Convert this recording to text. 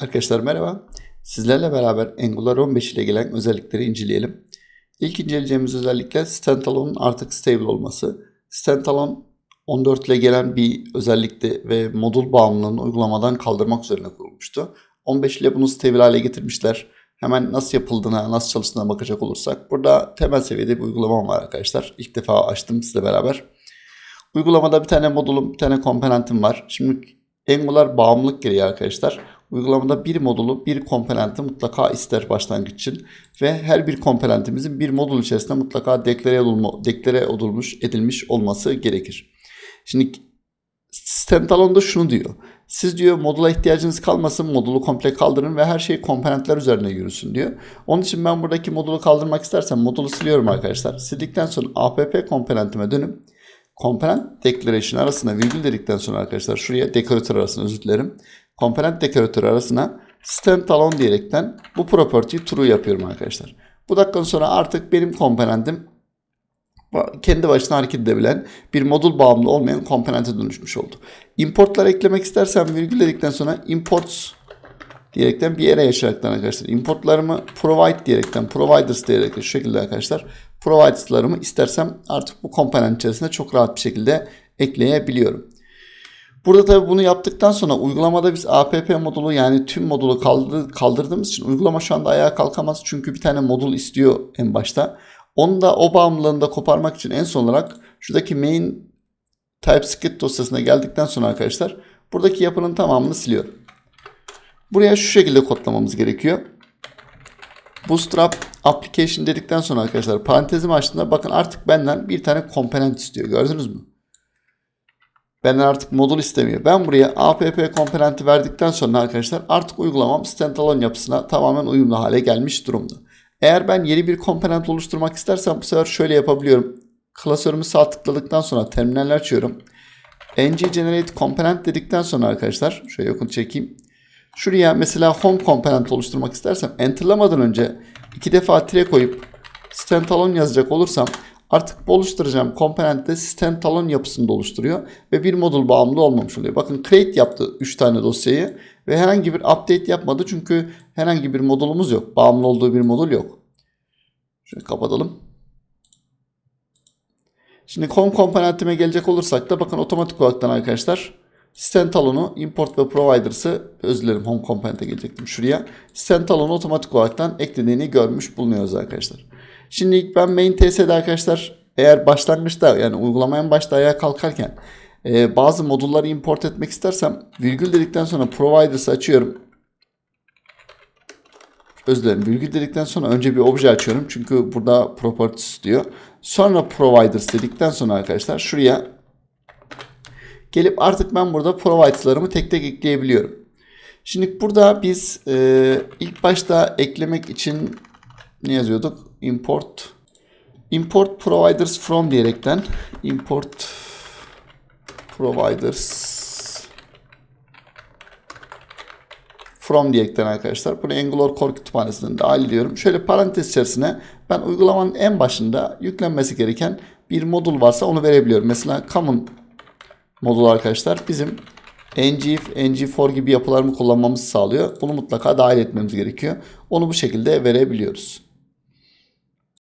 Arkadaşlar merhaba. Sizlerle beraber Angular 15 ile gelen özellikleri inceleyelim. İlk inceleyeceğimiz özellikle standalone'un artık stable olması. Standalone 14 ile gelen bir özellikti ve modul bağımlılığını uygulamadan kaldırmak üzerine kurulmuştu. 15 ile bunu stable hale getirmişler. Hemen nasıl yapıldığına, nasıl çalıştığına bakacak olursak burada temel seviyede bir uygulama var arkadaşlar. İlk defa açtım sizle beraber. Uygulamada bir tane modulum, bir tane komponentim var. Şimdi Angular bağımlılık gereği arkadaşlar. Uygulamada bir modulu, bir komponenti mutlaka ister başlangıç için. Ve her bir komponentimizin bir modul içerisinde mutlaka deklare, edilme, deklare edilmiş, edilmiş olması gerekir. Şimdi Standalone'da şunu diyor. Siz diyor modula ihtiyacınız kalmasın, modulu komple kaldırın ve her şey komponentler üzerine yürüsün diyor. Onun için ben buradaki modulu kaldırmak istersem modulu siliyorum arkadaşlar. Sildikten sonra app komponentime dönüp komponent declaration arasına virgül dedikten sonra arkadaşlar şuraya dekoratör arasına özür dilerim. Komponent dekoratör arasına standalone diyerekten bu property'yi true yapıyorum arkadaşlar. Bu dakikadan sonra artık benim komponentim kendi başına hareket edebilen bir modul bağımlı olmayan komponente dönüşmüş oldu. Importlar eklemek istersem virgül dedikten sonra imports diyerekten bir yere yaşayaraktan arkadaşlar. Importlarımı provide diyerekten providers diyerek şu şekilde arkadaşlar providers'larımı istersem artık bu komponent içerisinde çok rahat bir şekilde ekleyebiliyorum. Burada tabi bunu yaptıktan sonra uygulamada biz app modulu yani tüm modulu kaldırdığımız için uygulama şu anda ayağa kalkamaz. Çünkü bir tane modul istiyor en başta. Onu da o bağımlılığını da koparmak için en son olarak şuradaki main TypeScript dosyasına geldikten sonra arkadaşlar buradaki yapının tamamını siliyorum. Buraya şu şekilde kodlamamız gerekiyor. Bootstrap application dedikten sonra arkadaşlar parantezimi açtığımda bakın artık benden bir tane komponent istiyor. Gördünüz mü? Benden artık modul istemiyor. Ben buraya app komponenti verdikten sonra arkadaşlar artık uygulamam standalone yapısına tamamen uyumlu hale gelmiş durumda. Eğer ben yeni bir komponent oluşturmak istersem bu sefer şöyle yapabiliyorum. Klasörümü sağ tıkladıktan sonra terminal açıyorum. ng generate component dedikten sonra arkadaşlar şöyle yakın çekeyim. Şuraya mesela home komponent oluşturmak istersem enterlamadan önce iki defa tire koyup standalone yazacak olursam artık bu oluşturacağım komponentte standalone yapısında oluşturuyor ve bir modul bağımlı olmamış oluyor. Bakın create yaptı 3 tane dosyayı ve herhangi bir update yapmadı çünkü herhangi bir modulumuz yok. Bağımlı olduğu bir modul yok. Şöyle kapatalım. Şimdi home komponentime gelecek olursak da bakın otomatik olaraktan arkadaşlar Standalone'u import ve providers'ı özür dilerim home component'e gelecektim şuraya. Standalone'u otomatik olaraktan eklediğini görmüş bulunuyoruz arkadaşlar. Şimdi ilk ben main ts'de arkadaşlar eğer başlangıçta yani uygulama en başta ayağa kalkarken e, bazı modulları import etmek istersem virgül dedikten sonra providers'ı açıyorum. Özür dilerim. Virgül dedikten sonra önce bir obje açıyorum. Çünkü burada properties diyor. Sonra providers dedikten sonra arkadaşlar şuraya gelip artık ben burada provides'larımı tek tek ekleyebiliyorum. Şimdi burada biz e, ilk başta eklemek için ne yazıyorduk? Import import providers from diyerekten import providers from diyerekten arkadaşlar. Bunu Angular Core kütüphanesinden dahil ediyorum. Şöyle parantez içerisine ben uygulamanın en başında yüklenmesi gereken bir modul varsa onu verebiliyorum. Mesela common modul arkadaşlar bizim ngif, ng4 gibi yapılarını kullanmamızı sağlıyor. Bunu mutlaka dahil etmemiz gerekiyor. Onu bu şekilde verebiliyoruz.